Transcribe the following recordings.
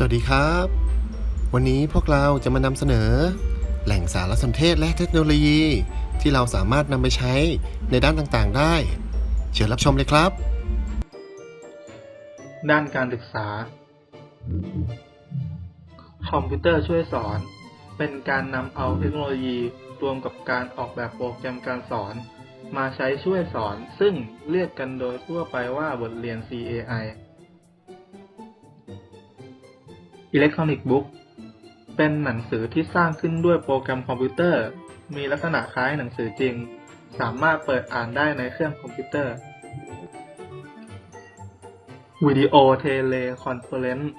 สวัสดีครับ วันนี้พวกเราจะมานำเสนอ แหล่งสารสนเทศและเทคโนโลยี ที่เราสามารถนำไปใช้ในด้านต่างๆ ได้ เชิญรับชมเลยครับ ด้านการศึกษา คอมพิวเตอร์ช่วยสอน เป็นการนำเอาเทคโนโลยีรวมกับการออกแบบโปรแกรมการสอน มาใช้ช่วยสอน ซึ่งเรียกกันโดยทั่วไปว่าบทเรียน CAI Electronic Book เป็นหนังสือที่สร้างขึ้นด้วยโปรแกรมคอมพิวเตอร์ มีลักษณะคล้ายหนังสือจริง สามารถเปิดอ่านได้ในเครื่องคอมพิวเตอร์ วิดีโอเทเลคอนเฟอเรนซ์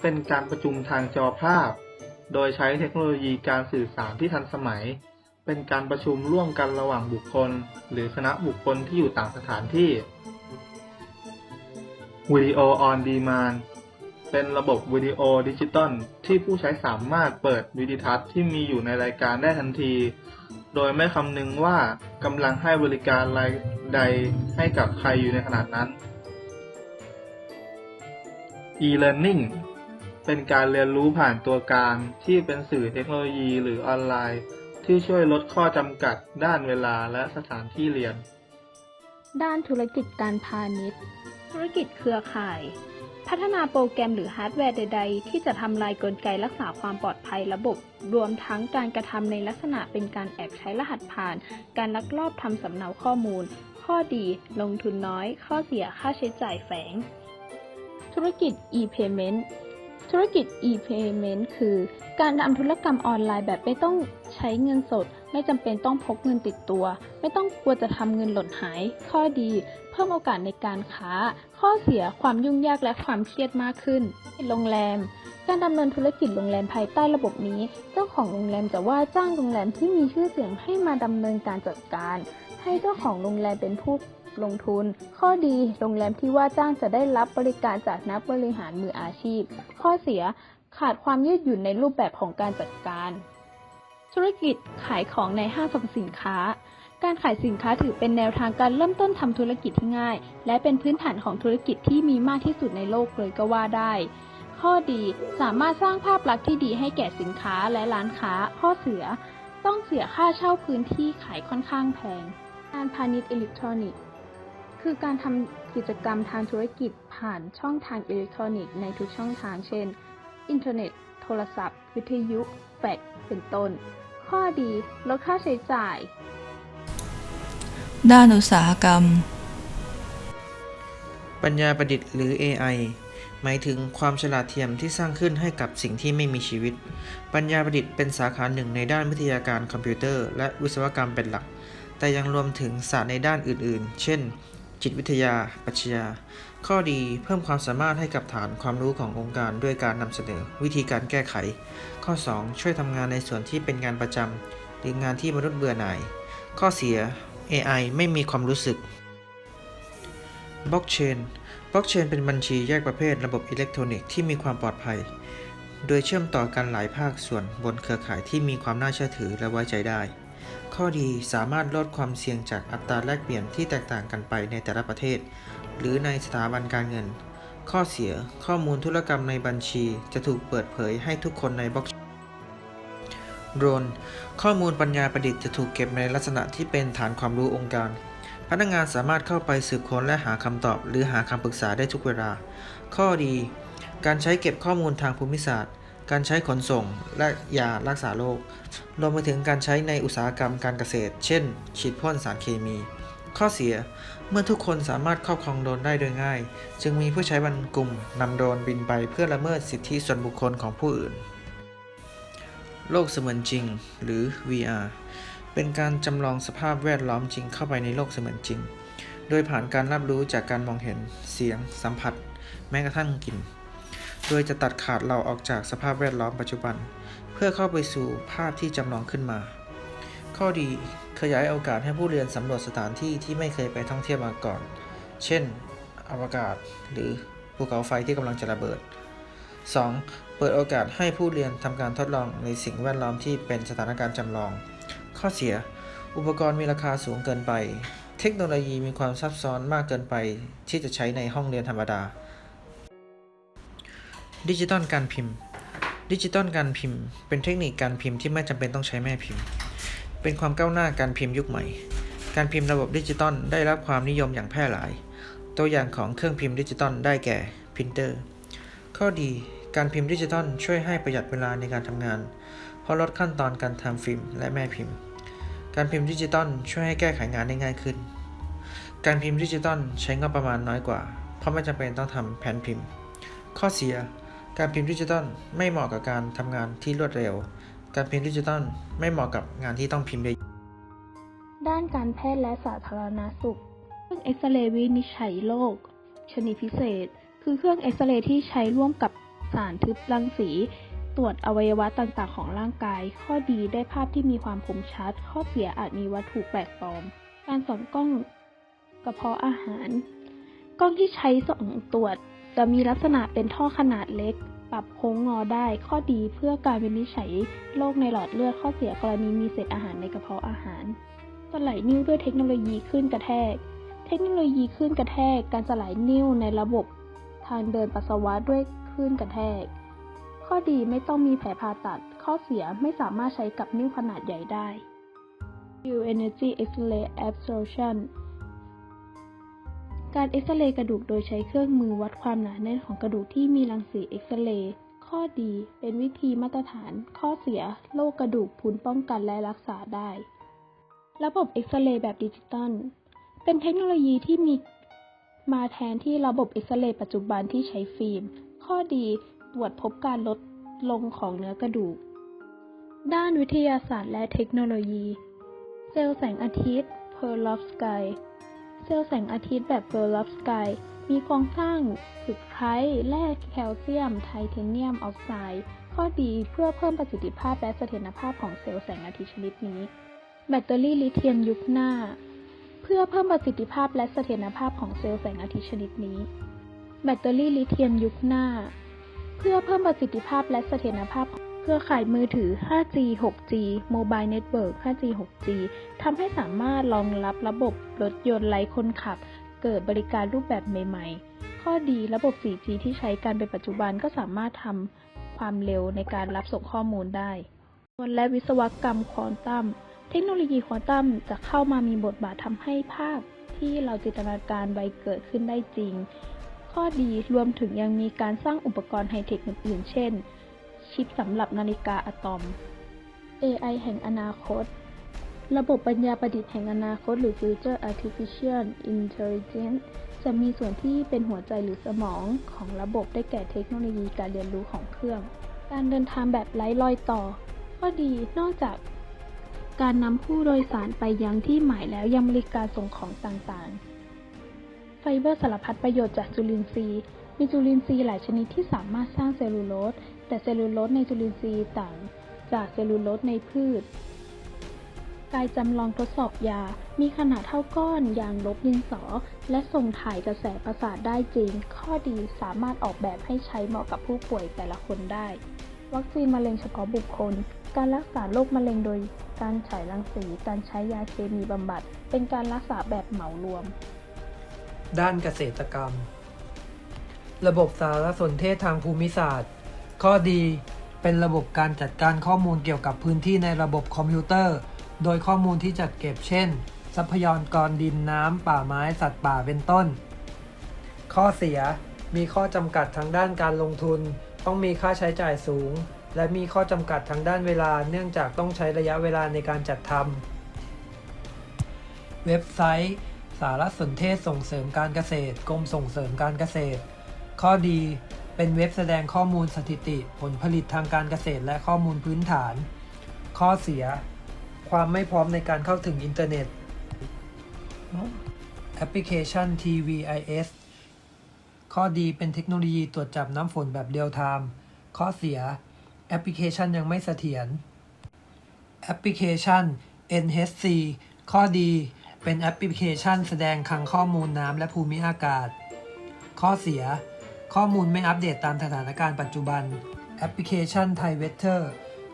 เป็นการประชุมทางจอภาพ โดยใช้เทคโนโลยีการสื่อสารที่ทันสมัย เป็นการประชุมร่วมกันระหว่างบุคคล หรือคณะบุคคลที่อยู่ต่างสถานที่วิดีโอออนดีมาน เป็นระบบวิดีโอดิจิตอลที่ผู้ใช้สามารถเปิดวิดีทัศน์ที่มีอยู่ในรายการได้ทันที โดยไม่คำนึงว่ากำลังให้บริการรายใดให้กับใครอยู่ในขณะนั้น e-learning เป็นการเรียนรู้ผ่านตัวกลางที่เป็นสื่อเทคโนโลยีหรือออนไลน์ ที่ช่วยลดข้อจำกัดด้านเวลาและสถานที่เรียน ด้านธุรกิจการพาณิชย์ ธุรกิจเครือข่าย พัฒนาโปรแกรมหรือฮาร์ดแวร์ใด ๆ ที่จะทำลายกลไกรักษาความปลอดภัยระบบ รวมทั้งการกระทำในลักษณะเป็นการแอบใช้รหัสผ่าน การลักลอบทำสำเนาข้อมูล ข้อดี ลงทุนน้อย ข้อเสียค่าใช้จ่ายแฝง ธุรกิจ e-payment ธุรกิจ e-payment คือ การทำธุรกรรมออนไลน์แบบไม่ต้องใช้เงินสด ไม่จำเป็นต้องพกเงินติดตัว ไม่ต้องกลัวจะทำเงินหล่นหาย ข้อดี เพิ่มโอกาสในการค้า ข้อเสียความยุ่งยากและความเครียดมากขึ้น โรงแรม การดำเนินธุรกิจโรงแรมภายใต้ระบบนี้ เจ้าของโรงแรมจะว่าจ้างโรงแรมที่มีชื่อเสียงให้มาดำเนินการจัดการ ให้เจ้าของโรงแรมเป็นผู้ ลงทุน ข้อดีโรงแรมที่ว่าจ้างจะได้รับบริการจากนักบริหารมืออาชีพ ข้อเสียขาดความยืดหยุ่นในรูปแบบของการจัดการ ธุรกิจขายของในห้างสรรพสินค้า การขายสินค้าถือเป็นแนวทางการเริ่มต้นทำธุรกิจที่ง่าย และเป็นพื้นฐานของธุรกิจที่มีมากที่สุดในโลกเลยก็ว่าได้ ข้อดีสามารถสร้างภาพลักษณ์ที่ดีให้แก่สินค้าและร้านค้า ข้อเสียต้องเสียค่าเช่าพื้นที่ขายค่อนข้างแพงการพาณิชย์อิเล็กทรอนิกส์ คือการทำกิจกรรมทางธุรกิจผ่านช่องทางอิเล็กทรอนิกส์ในทุกช่องทาง เช่น อินเทอร์เน็ต โทรศัพท์ วิทยุ แฟกซ์ เป็นต้น ข้อดี ลดค่าใช้จ่าย ด้านอุตสาหกรรม ปัญญาประดิษฐ์หรือ AI หมายถึงความฉลาดเทียมที่สร้างขึ้นให้กับสิ่งที่ไม่มีชีวิต ปัญญาประดิษฐ์เป็นสาขาหนึ่งในด้านวิทยาการคอมพิวเตอร์ และวิศวกรรมเป็นหลัก แต่ยังรวมถึงศาสตร์ในด้านอื่นๆ เช่น จิตวิทยาปรัชญา ข้อดีเพิ่มความสามารถให้กับฐานความรู้ขององค์การด้วยการนำเสนอ วิธีการแก้ไข ข้อ 2 ช่วยทำงานในส่วนที่เป็นงานประจำหรืองานที่มนุษย์เบื่อหน่าย ข้อเสีย AI ไม่มีความรู้สึกบล็อกเชนบล็อกเชนเป็นบัญชีแยกประเภทระบบอิเล็กทรอนิกส์ที่มีความปลอดภัย โดยเชื่อมต่อกันหลายภาคส่วนบนเครือข่ายที่มีความน่าเชื่อถือและไว้ใจได้ ข้อดีสามารถลดความเสี่ยงจากอัตราแลกเปลี่ยนที่แตกต่างกันไปในแต่ละประเทศ หรือในสถาบันการเงิน ข้อเสียข้อมูลธุรกรรมในบัญชีจะถูกเปิดเผยให้ทุกคนในบล็อกโดรนข้อมูลปัญญาประดิษฐ์จะถูกเก็บในลักษณะที่เป็นฐานความรู้องค์การ พนักงานสามารถเข้าไปสืบค้นและหาคำตอบ หรือหาคำปรึกษาได้ทุกเวลา ข้อดี การใช้เก็บข้อมูลทางภูมิศาสตร์ การใช้ขนส่งและยารักษาโรครวมไปถึงการใช้ในอุตสาหกรรมการเกษตร เช่น ฉีดพ่นสารเคมี ข้อเสียเมื่อทุกคนสามารถครอบครองโดรนได้โดยง่าย จึงมีผู้ใช้บันกลุ่มนำโดรนบินไปเพื่อละเมิดสิทธิส่วนบุคคลของผู้อื่น โลกเสมือนจริง หรือ VR เป็นการจำลองสภาพแวดล้อมจริงเข้าไปในโลกเสมือนจริง โดยผ่านการรับรู้จากการมองเห็น เสียง สัมผัส แม้กระทั่งกลิ่น โดยจะตัดขาดเราออกจากสภาพแวดล้อมปัจจุบัน เพื่อเข้าไปสู่ภาพที่จำลองขึ้นมา ข้อดีขยายโอกาสให้ผู้เรียนสำรวจสถานที่ที่ไม่เคยไปท่องเที่ยวมาก่อน เช่น อวกาศหรือภูเขาไฟที่กำลังจะระเบิด 2. เปิดโอกาสให้ผู้เรียนทำการทดลองในสิ่งแวดล้อมที่เป็นสถานการณ์จำลอง ข้อเสีย อุปกรณ์มีราคาสูงเกินไป เทคโนโลยีมีความซับซ้อนมากเกินไปที่จะใช้ในห้องเรียนธรรมดา ดิจิตอลการพิมพ์ ดิจิตอลการพิมพ์ เป็นเทคนิคการพิมพ์ที่ไม่จำเป็นต้องใช้แม่พิมพ์ เป็นความก้าวหน้าการพิมพ์ยุคใหม่ การพิมพ์ระบบดิจิตอลได้รับความนิยมอย่างแพร่หลาย ตัวอย่างของเครื่องพิมพ์ดิจิตอลได้แก่พิมพ์เตอร์ ข้อดีการพิมพ์ดิจิตอลช่วยให้ประหยัดเวลาในการทำงาน เพราะลดขั้นตอนการทำฟิล์มและแม่พิมพ์ การพิมพ์ดิจิตอลช่วยให้แก้ไขงานได้ง่ายขึ้น การพิมพ์ดิจิตอลใช้งบประมาณน้อยกว่า เพราะไม่จำเป็นต้องทำแผ่นพิมพ์ ข้อเสีย การพิมพ์ดิจิตอลไม่เหมาะกับการทำงานที่รวดเร็ว การพิมพ์ดิจิตอลไม่เหมาะกับงานที่ต้องพิมพ์เยอะด้านการแพทย์และสาธารณสุข เครื่องเอ็กซเรย์วินิจฉัยโรคชนิดพิเศษ คือเครื่องเอ็กซเรย์ที่ใช้ร่วมกับสารทึบรังสี ตรวจอวัยวะต่างๆ ของร่างกาย ข้อดีได้ภาพที่มีความคมชัด ข้อเสียอาจมีวัตถุแปลกปลอม การส่องกล้องกระเพาะอาหาร กล้องที่ใช้ส่องตรวจ จะมีลักษณะเป็นท่อขนาดเล็ก ปรับโค้งงอได้ข้อดีเพื่อการวินิจฉัยโรคในหลอดเลือดข้อเสียกรณีมีเศษอาหารในกระเพาะอาหาร สลายนิ้วด้วยเทคโนโลยีคลื่นกระแทก เทคโนโลยีคลื่นกระแทก การสลายนิ้วในระบบ ทางเดินปัสสาวะด้วยคลื่นกระแทก ข้อดีไม่ต้องมีแผลผ่าตัด ข้อเสียไม่สามารถใช้กับนิ้วขนาดใหญ่ได้ New Energy X-ray Absorption การเอ็กซเรย์กระดูกโดยใช้เครื่องมือวัดความหนาแน่นของกระดูกที่มีรังสีเอ็กซเรย์ข้อดีเป็นวิธีมาตรฐาน ข้อเสียโรคกระดูกพุนป้องกันและรักษาได้ ระบบเอ็กซเรย์แบบดิจิตอลเป็นเทคโนโลยีที่มีมาแทนที่ระบบเอ็กซเรย์ปัจจุบันที่ใช้ฟิล์ม ข้อดีตรวจพบการลดลงของเนื้อกระดูก ด้านวิทยาศาสตร์และเทคโนโลยี เซลล์แสงอาทิตย์ Perovskite เซลล์แสงอาทิตย์แบบ Perovskite มีโครงสร้างสึกไคล้แร่แคลเซียม ไทเทเนียมออกไซด์ข้อดีเพื่อเพิ่มประสิทธิภาพและเสถียรภาพของเซลล์แสงอาทิตย์ชนิดนี้ แบตเตอรี่ลิเธียมยุคหน้า เพื่อเพิ่มประสิทธิภาพและเสถียรภาพของเซลล์แสงอาทิตย์ชนิดนี้ แบตเตอรี่ลิเธียมยุคหน้า เพื่อเพิ่มประสิทธิภาพและเสถียรภาพของ เครือข่ายมือถือ 5G 6G Mobile Network 5G 6G ทำให้สามารถรองรับระบบรถยนต์ไร้คนขับ เกิดบริการรูปแบบใหม่ ๆ ข้อดีระบบ 4G ที่ใช้กันเป็นปัจจุบันก็สามารถทำความเร็วในการรับส่งข้อมูลได้และวิศวกรรมควอนตัม เทคโนโลยีควอนตัมจะเข้ามามีบทบาททำให้ภาพที่เราจินตนาการไว้เกิดขึ้นได้จริง ข้อดีรวมถึงยังมีการสร้างอุปกรณ์ไฮเทคอื่นๆ เช่น ชิปสำหรับนาฬิกาอะตอม AI แห่งอนาคต ระบบปัญญาประดิษฐ์แห่งอนาคต หรือ Future Artificial Intelligence จะมีส่วนที่เป็นหัวใจหรือสมองของระบบได้แก่เทคโนโลยีการเรียนรู้ของเครื่อง การเดินทางแบบไร้รอยต่อข้อดีนอกจากการนำผู้โดยสารไปยังที่หมายแล้วยังบริการส่งของต่างๆ ไฟเบอร์สารพัดประโยชน์จากจุลินทรีย์ มีจุลินทรีย์หลายชนิดที่สามารถสร้างเซลลูโลส แต่เซลลูโลสในจุลินทรีย์ต่างจากเซลลูโลสในพืชกายจำลองทดสอบยา มีขนาดเท่าก้อนอยางลบดินสอ และส่งถ่ายกระแสประสาทได้จริง ข้อดีสามารถออกแบบให้ใช้เหมาะกับผู้ป่วยแต่ละคนได้ วัคซีนมะเร็งเฉพาะบุคคล การรักษาโรคมะเร็งโดย การฉายรังสี การใช้ยาเคมีบำบัด เป็นการรักษาแบบเหมารวม ด้านเกษตรกรรม ระบบสารสนเทศทางภูมิศาสตร์ ข้อดีเป็นระบบการจัดการข้อมูลเกี่ยวกับพื้นที่ในระบบคอมพิวเตอร์ โดยข้อมูลที่จัดเก็บเช่น ทรัพยากรดินน้ำ ป่าไม้ สัตว์ป่าเป็นต้น ข้อเสียมีข้อจำกัดทางด้านการลงทุน ต้องมีค่าใช้จ่ายสูง และมีข้อจำกัดทางด้านเวลา เนื่องจากต้องใช้ระยะเวลาในการจัดทำเว็บไซต์ สารสนเทศส่งเสริมการเกษตร กรมส่งเสริมการเกษตร ข้อดี เป็นเว็บแสดงข้อมูลสถิติ ผลผลิตทางการเกษตรและข้อมูลพื้นฐาน ข้อเสีย ความไม่พร้อมในการเข้าถึงอินเทอร์เน็ต แอปพลิเคชัน TVIS ข้อดีเป็นเทคโนโลยีตรวจจับน้ำฝนแบบเรียลไทม์ ข้อเสีย แอปพลิเคชันยังไม่เสถียร แอปพลิเคชัน NHC ข้อดี เป็นแอปพลิเคชันแสดงคลังข้อมูลน้ำและภูมิอากาศ ข้อเสีย ข้อมูลไม่อัปเดตตามสถานการณ์ปัจจุบัน แอปพลิเคชัน Thai Weather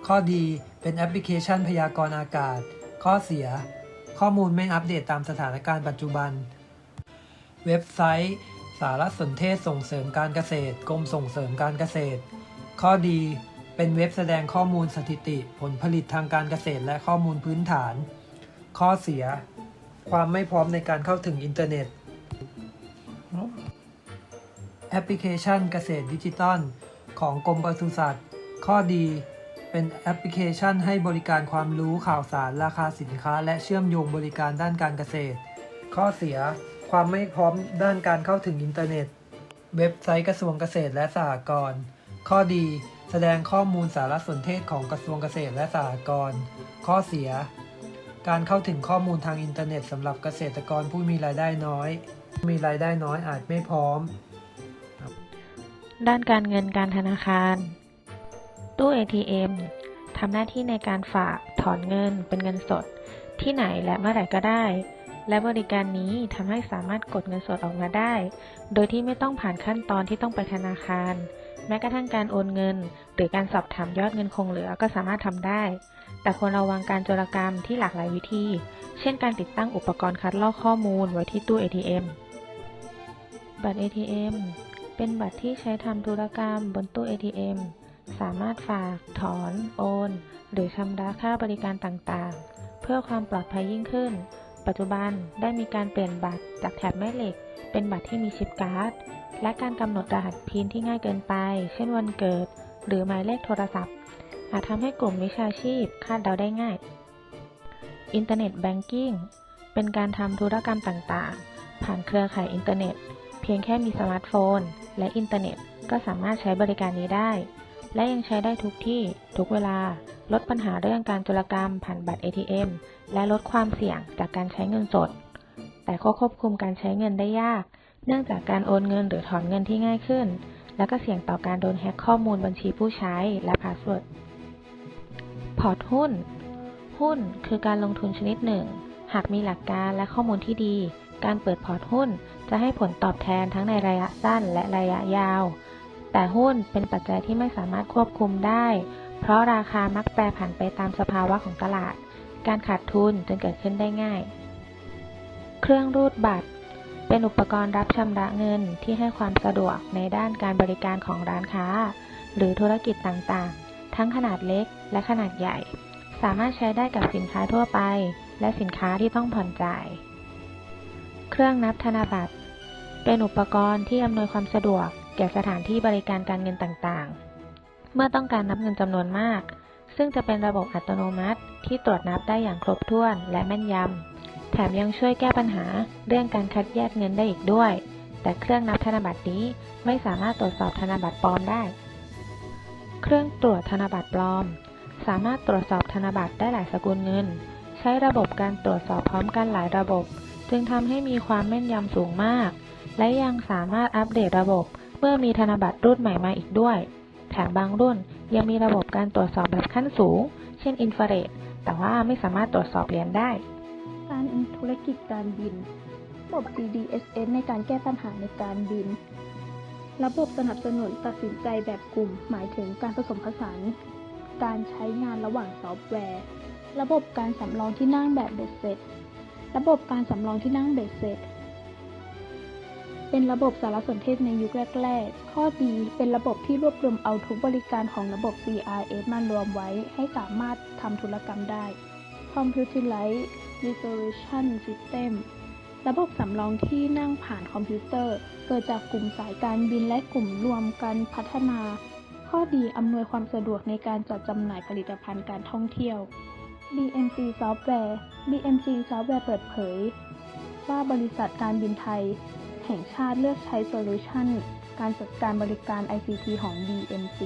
ข้อดีเป็นแอปพลิเคชันพยากรณ์อากาศ ข้อเสีย ข้อมูลไม่อัปเดตตามสถานการณ์ปัจจุบัน เว็บไซต์ สารสนเทศส่งเสริมการเกษตร กรมส่งเสริมการเกษตร ข้อดีเป็นเว็บแสดงข้อมูลสถิติ ผลผลิตทางการเกษตรและข้อมูลพื้นฐาน ข้อเสีย ความไม่พร้อมในการเข้าถึงอินเทอร์เน็ต แอปพลิเคชันเกษตรดิจิตอลของกรมปศุสัตว์ ข้อดี เป็นแอปพลิเคชันให้บริการความรู้ข่าวสารราคาสินค้า และเชื่อมโยงบริการด้านการเกษตร ข้อเสีย ความไม่พร้อมด้านการเข้าถึงอินเทอร์เน็ต เว็บไซต์กระทรวงเกษตรและสหกรณ์ ข้อดี แสดงข้อมูลสารสนเทศของกระทรวงเกษตรและสหกรณ์ ข้อเสีย การเข้าถึงข้อมูลทางอินเทอร์เน็ตสำหรับเกษตรกรผู้มีรายได้น้อย มีรายได้น้อยอาจไม่พร้อม ด้านการเงินการธนาคาร ตู้ ATM ทำหน้าที่ในการฝากถอนเงินเป็นเงินสด ที่ไหนและเมื่อไหร่ก็ได้ และบริการนี้ทำให้สามารถกดเงินสดออกมาได้ โดยที่ไม่ต้องผ่านขั้นตอนที่ต้องไปธนาคาร แม้กระทั่งการโอนเงิน หรือการสอบถามยอดเงินคงเหลือก็สามารถทำได้ แต่ควรระวังการโจรกรรมที่หลากหลายวิธี เช่นการติดตั้งอุปกรณ์คัดลอกข้อมูลไว้ที่ตู้ ATM บัตร ATM เป็นบัตรที่ใช้ทำธุรกรรมบนตู้ ATM สามารถฝาก ถอน โอน หรือชำระค่าบริการต่างๆ เพื่อความปลอดภัยยิ่งขึ้น ปัจจุบันได้มีการเปลี่ยนบัตรจากแถบแม่เหล็ก เป็นบัตรที่มีชิปการ์ด และการกำหนดรหัสพินที่ง่ายเกินไป เช่นวันเกิด หรือหมายเลขโทรศัพท์ อาจทำให้กลุ่มวิชาชีพคาดเดาได้ง่ายอินเทอร์เน็ตแบงกิ้งเป็นการทำธุรกรรมต่างๆ ผ่านเครือข่ายอินเทอร์เน็ต พียงแค่มีสมาร์ทโฟน และอินเทอร์เน็ต ก็สามารถใช้บริการนี้ได้ และยังใช้ได้ทุกที่ทุกเวลา ลดปัญหาเรื่องการโจรกรรมผ่านบัตร ATM และลดความเสี่ยงจากการใช้เงินสด แต่ก็ควบคุมการใช้เงินได้ยาก เนื่องจากการโอนเงินหรือถอนเงินที่ง่ายขึ้น และก็เสี่ยงต่อการโดนแฮ็กข้อมูลบัญชีผู้ใช้และพาสเวิร์ดพอร์ตหุ้น หุ้นคือการลงทุนชนิดหนึ่ง หากมีหลักการและข้อมูลที่ดี การเปิดพอร์ตหุ้น จะให้ผลตอบแทนทั้งในระยะสั้นและระยะยาว แต่หุ้นเป็นปัจจัยที่ไม่สามารถควบคุมได้ เพราะราคามักแปรผันไปตามสภาวะของตลาด การขาดทุนจึงเกิดขึ้นได้ง่าย เครื่องรูดบัตร เป็นอุปกรณ์รับชำระเงินที่ให้ความสะดวกในด้านการบริการของร้านค้า หรือธุรกิจต่างๆ ทั้งขนาดเล็กและขนาดใหญ่ สามารถใช้ได้กับสินค้าทั่วไป และสินค้าที่ต้องผ่อนจ่าย เครื่องนับธนบัตร เป็นอุปกรณ์ที่อำนวยความสะดวก แก่สถานที่บริการการเงินต่างๆ เมื่อต้องการนับเงินจำนวนมาก ซึ่งจะเป็นระบบอัตโนมัติที่ตรวจนับได้อย่างครบถ้วนและแม่นยำ แถมยังช่วยแก้ปัญหาเรื่องการคัดแยกเงินได้อีกด้วย แต่เครื่องนับธนบัตรนี้ไม่สามารถตรวจสอบธนบัตรปลอมได้ เครื่องตรวจธนบัตรปลอม สามารถตรวจสอบธนบัตรได้หลายสกุลเงิน ใช้ระบบการตรวจสอบพร้อมกันหลายระบบ จึงทำให้มีความแม่นยำสูงมาก และยังสามารถอัปเดตระบบ เมื่อมีธนบัตรรุ่นใหม่มาอีกด้วย แถมบางรุ่นยังมีระบบการตรวจสอบแบบขั้นสูง เช่นอินฟราเรดแต่ว่าไม่สามารถตรวจสอบเหรียญได้ การธุรกิจการบิน ระบบ GDSS ในการแก้ปัญหาในการบิน ระบบสนับสนุนตัดสินใจแบบกลุ่ม หมายถึงการผสมผสานการใช้งานระหว่างซอฟต์แวร์ ระบบการสำรองที่นั่งแบบเบ็ดเสร็จ ระบบการสำรองที่นั่งเบ็ดเสร็จ เป็นระบบสารสนเทศในยุคแรก ๆ ข้อดีเป็นระบบที่รวบรวมเอาทุกบริการของระบบ CRS มารวมไว้ให้สามารถทำธุรกรรมได้ Computerized Resolution System ระบบสำรองที่นั่งผ่านคอมพิวเตอร์ เกิดจากกลุ่มสายการบินและกลุ่มรวมกันพัฒนา ข้อดีอำนวยความสะดวกในการจัดจำหน่ายผลิตภัณฑ์การท่องเที่ยว BMC Software BMC Software เปิดเผย ว่าบริษัทการบินไทย แห่งชาติเลือกใช้โซลูชันการจัดการบริการ ICT ของ BMC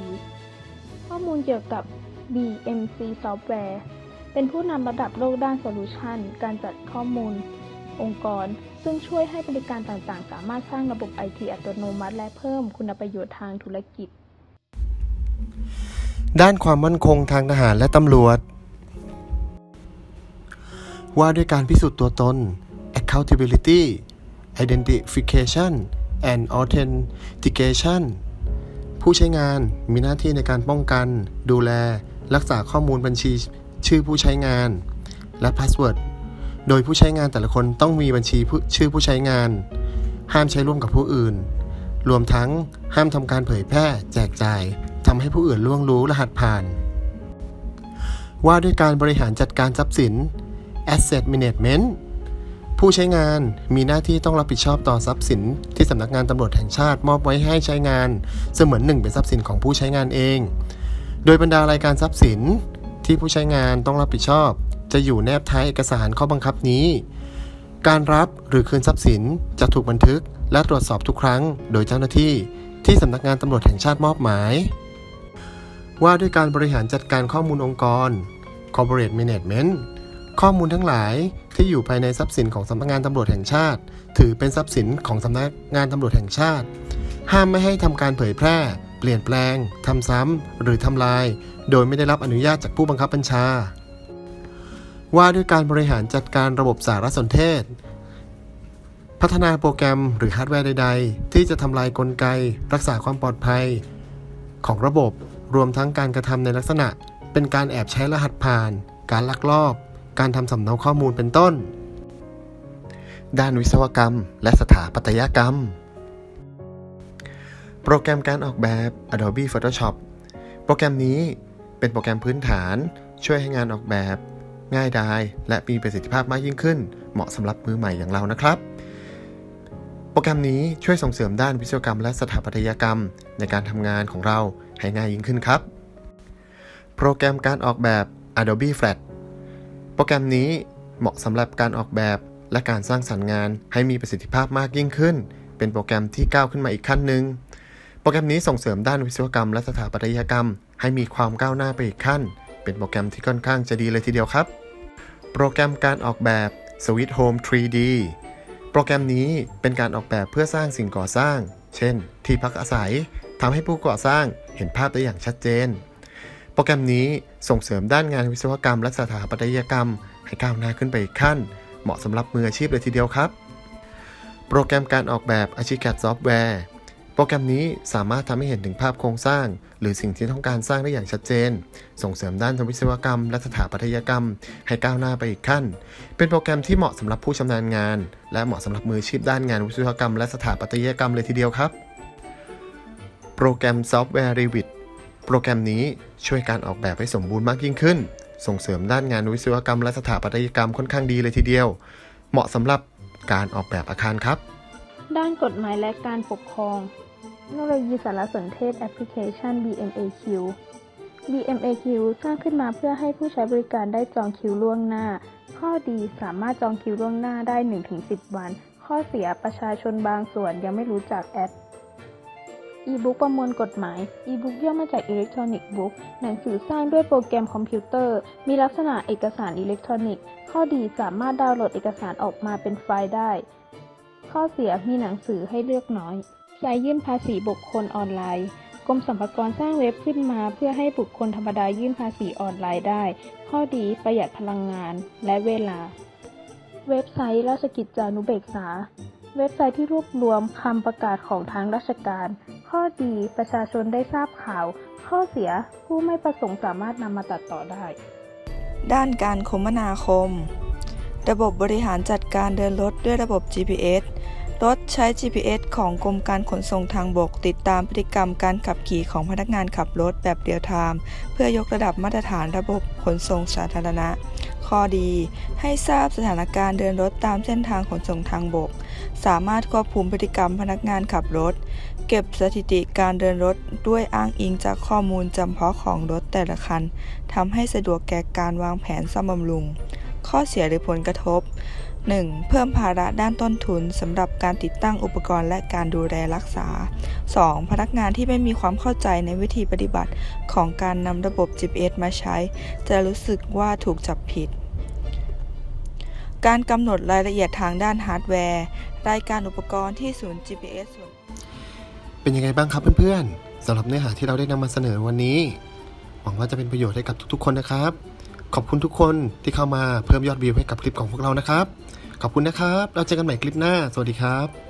ข้อมูลเกี่ยวกับ BMC Software เป็นผู้นำระดับโลกด้านโซลูชันการจัดข้อมูล องค์กร ซึ่งช่วยให้บริการต่างๆ สามารถสร้างระบบ IT อัตโนมัติ และเพิ่มคุณประโยชน์ทางธุรกิจ ด้านความมั่นคงทางทหารและตำรวจ ว่าด้วยการพิสูจน์ตัวตน accountability identification and authentication ผู้ใช้งานมีหน้าที่ในการป้องกัน ดูแล รักษาข้อมูลบัญชีชื่อผู้ใช้งาน และพาสเวิร์ด โดยผู้ใช้งานแต่ละคนต้องมีบัญชีชื่อผู้ใช้งาน ห้ามใช้ร่วมกับผู้อื่น รวมทั้งห้ามทำการเผยแพร่ แจกจ่ายทำให้ผู้อื่นล่วงรู้รหัสผ่าน ว่าด้วยการบริหารจัดการทรัพย์สิน Asset Management ผู้ใช้งานมีหน้าที่ต้องรับผิดชอบต่อทรัพย์สิน ที่สำนักงานตำรวจแห่งชาติมอบไว้ให้ใช้งาน เสมือนหนึ่งเป็นทรัพย์สินของผู้ใช้งานเอง โดยบรรดารายการทรัพย์สินที่ผู้ใช้งานต้องรับผิดชอบ จะอยู่แนบท้ายเอกสารข้อบังคับนี้ การรับหรือคืนทรัพย์สินจะถูกบันทึก และตรวจสอบทุกครั้ง โดยเจ้าหน้าที่ที่สำนักงานตำรวจแห่งชาติมอบหมาย ว่าด้วยการบริหารจัดการข้อมูลองค์กร corporate management ข้อมูลทั้งหลายที่อยู่ภายในทรัพย์สินของสำนักงานตำรวจแห่งชาติ ถือเป็นทรัพย์สินของสำนักงานตำรวจแห่งชาติ ห้ามไม่ให้ทำการเผยแพร่ เปลี่ยนแปลงทำซ้ำหรือทำลาย โดยไม่ได้รับอนุญาตจากผู้บังคับบัญชา ว่าด้วยการบริหารจัดการระบบสารสนเทศ พัฒนาโปรแกรมหรือฮาร์ดแวร์ใด ๆ ที่จะทำลายกลไก รักษาความปลอดภัย ของระบบรวมทั้งการกระทำในลักษณะ เป็นการแอบใช้รหัสผ่าน การลักลอบ การทำสำเนาข้อมูลเป็นต้น ด้านวิศวกรรม และสถาปัตยกรรม โปรแกรมการออกแบบ Adobe Photoshop โปรแกรมนี้เป็นโปรแกรมพื้นฐาน ช่วยให้งานออกแบบ ง่ายดาย และมีประสิทธิภาพมากยิ่งขึ้น เหมาะสำหรับมือใหม่อย่างเรานะครับ โปรแกรมนี้ช่วยส่งเสริมด้านวิศวกรรม และสถาปัตยกรรม ในการทำงานของเราให้ง่ายยิ่งขึ้นครับ โปรแกรมการออกแบบ Adobe Flash โปรแกรมนี้เหมาะสำหรับการออกแบบและการสร้างสรรค์งานให้มีประสิทธิภาพมากยิ่งขึ้น เป็นโปรแกรมที่ก้าวขึ้นมาอีกขั้นหนึ่ง โปรแกรมนี้ส่งเสริมด้านวิศวกรรมและสถาปัตยกรรม ให้มีความก้าวหน้าไปอีกขั้น เป็นโปรแกรมที่ค่อนข้างจะดีเลยทีเดียวครับ โปรแกรมการออกแบบ Sweet Home 3D โปรแกรมนี้เป็นการออกแบบเพื่อสร้างสิ่งก่อสร้าง เช่น ที่พักอาศัยทำให้ผู้ก่อสร้างเห็นภาพได้อย่างชัดเจน โปรแกรมนี้ส่งเสริมด้านงานวิศวกรรม และสถาปัตยกรรม ให้ก้าวหน้าขึ้นไปอีกขั้น เหมาะสำหรับมืออาชีพเลยทีเดียวครับ โปรแกรมการออกแบบ Archicad Software โปรแกรมนี้สามารถทำให้เห็นถึงภาพโครงสร้าง หรือสิ่งที่ต้องการสร้างได้อย่างชัดเจน ส่งเสริมด้านวิศวกรรม และสถาปัตยกรรม ให้ก้าวหน้าไปอีกขั้น เป็นโปรแกรมที่เหมาะสำหรับผู้ชำนาญงาน และเหมาะสำหรับมืออาชีพด้านงานวิศวกรรม และสถาปัตยกรรมเลยทีเดียวครับ โปรแกรมซอฟต์แวร์ Revit โปรแกรมนี้ช่วยการออกแบบให้สมบูรณ์มากยิ่งขึ้น ส่งเสริมด้านงานวิศวกรรมและสถาปัตยกรรมค่อนข้างดีเลยทีเดียว เหมาะสำหรับการออกแบบอาคารครับ ด้านกฎหมายและการปกครองเทคโนโลยีสารสนเทศแอปพลิเคชัน BMAQ BMAQ สร้างขึ้นมาเพื่อให้ผู้ใช้บริการได้จองคิวล่วงหน้า ข้อดีสามารถจองคิวล่วงหน้าได้ 1-10 วัน ข้อเสียประชาชนบางส่วนยังไม่รู้จักแอป e-book ประมวลกฎหมาย e-book ย่อมาจาก electronic book หนังสือสร้างด้วยโปรแกรมคอมพิวเตอร์ มีลักษณะเอกสารอิเล็กทรอนิกส์ ข้อดีสามารถดาวน์โหลดเอกสารออกมาเป็นไฟล์ได้ ข้อเสียมีหนังสือให้เลือกน้อยใช้ยื่นภาษีบุคคลออนไลน์ กรมสรรพากรสร้างเว็บขึ้นมาเพื่อให้บุคคลธรรมดายื่นภาษีออนไลน์ได้ ข้อดีประหยัดพลังงานและเวลา เว็บไซต์ราชกิจจานุเบกษา เว็บไซต์ที่รวบรวมคำประกาศของทางราชการ ข้อดีประชาชนได้ทราบข่าว ข้อเสียผู้ไม่ประสงค์สามารถนำมาตัดต่อได้ ด้านการคมนาคม ระบบบริหารจัดการเดินรถด้วยระบบ GPS รถใช้ GPS ของกรมการขนส่งทางบก ติดตามพฤติกรรมการขับขี่ของพนักงานขับรถแบบเรียลไทม์เพื่อยกระดับมาตรฐานระบบขนส่งสาธารณะ ข้อดี ให้ทราบสถานการณ์เดินรถตามเส้นทางขนส่งทางบก สามารถควบคุมพฤติกรรมพนักงานขับรถ เก็บสถิติการเดินรถด้วยอ้างอิงจากข้อมูลจำเพาะของรถแต่ละคันทำให้สะดวกแก่การวางแผนซ่อมบำรุง ข้อเสียหรือผลกระทบ 1. เพิ่มภาระด้านต้นทุนสำหรับการติดตั้งอุปกรณ์และการดูแลรักษา 2. พนักงานที่ไม่มีความเข้าใจในวิธีปฏิบัติของการนำระบบ GPS มาใช้ จะรู้สึกว่าถูกจับผิด การกำหนดรายละเอียดทางด้านฮาร์ดแวร์ รายการอุปกรณ์ที่ศูนย์ GPS ส่วนเป็นยังไงบ้างครับเพื่อนๆสำหรับเนื้อหาที่เราได้นำมาเสนอวันนี้ หวังว่าจะเป็นประโยชน์ให้กับทุกๆ คนนะครับ ขอบคุณทุกคนที่เข้ามาเพิ่มยอดวิวให้กับคลิปของพวกเรานะครับ ขอบคุณนะครับ เราเจอกันใหม่คลิปหน้า สวัสดีครับ